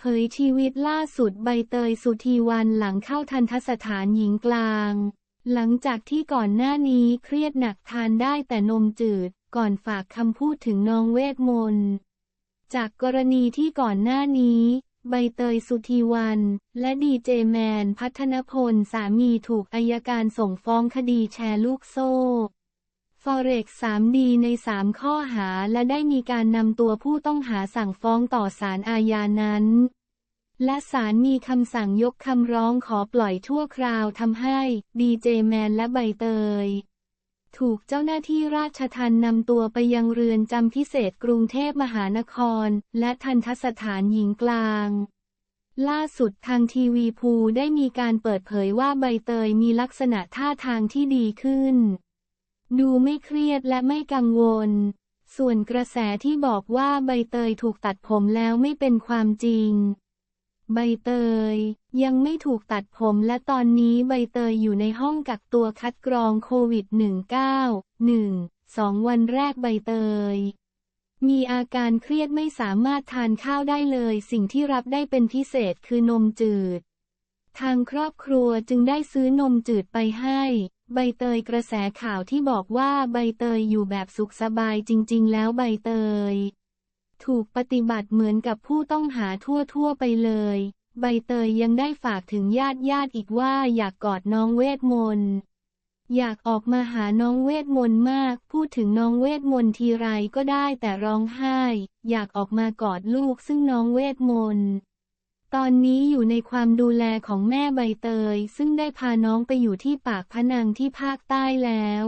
เผยชีวิตล่าสุดใบเตยสุธีวันหลังเข้าทันทสถานหญิงกลาง หลังจากที่ก่อนหน้านี้เครียดหนักทานได้แต่นมจืด ก่อนฝากคำพูดถึงน้องเวทมนต์จากกรณีที่ก่อนหน้านี้ใบเตยสุธีวัน และดีเจแมนพัฒนพลสามีถูกอายการส่งฟ้องคดีแชร์ลูกโซ่ Forex 3D ใน 3 ข้อหาและได้มีการนำตัวผู้ต้องหาสั่งฟ้องต่อศาลอาญานั้น และศาลมีคำสั่งยกคำร้องขอปล่อยชั่วคราวทำให้ดีเจแมนและใบเตย ถูกเจ้าหน้าที่ราชทัณฑ์นำตัวไปยังเรือนจำพิเศษกรุงเทพมหานคร และทันทสถานหญิงกลางล่าสุดทางทีวีภูได้มีการเปิดเผยว่าใบเตยมีลักษณะท่าทางที่ดีขึ้น ดูไม่เครียดและไม่กังวล ส่วนกระแสที่บอกว่าใบเตยถูกตัดผมแล้วไม่เป็นความจริง ใบเตย ยังไม่ถูกตัดผมและตอนนี้ใบเตยอยู่ในห้องกักตัวคัดกรองโควิด -19 1 2 วันแรกใบเตย มีอาการเครียดไม่สามารถทานข้าวได้เลย สิ่งที่รับได้เป็นพิเศษคือนมจืด ทางครอบครัวจึงได้ซื้อนมจืดไปให้ ใบเตยกระแสข่าวที่บอกว่าใบเตยอยู่แบบสุขสบายจริง ๆ แล้วใบเตย ถูกปฏิบัติเหมือนกับผู้ต้องหาทั่ว ๆ ไปเลย ใบเตยยังได้ฝากถึงญาติญาติอีกว่าอยากกอดน้องเวทมนต์อยากออกมาหาน้องเวทมนต์มาก พูดถึงน้องเวทมนต์ทีไรก็ได้แต่ร้องไห้ อยากออกมากอดลูกซึ่งน้องเวทมนต์ ตอนนี้อยู่ในความดูแลของแม่ใบเตย ซึ่งได้พาน้องไปอยู่ที่ปากพนังที่ภาคใต้แล้ว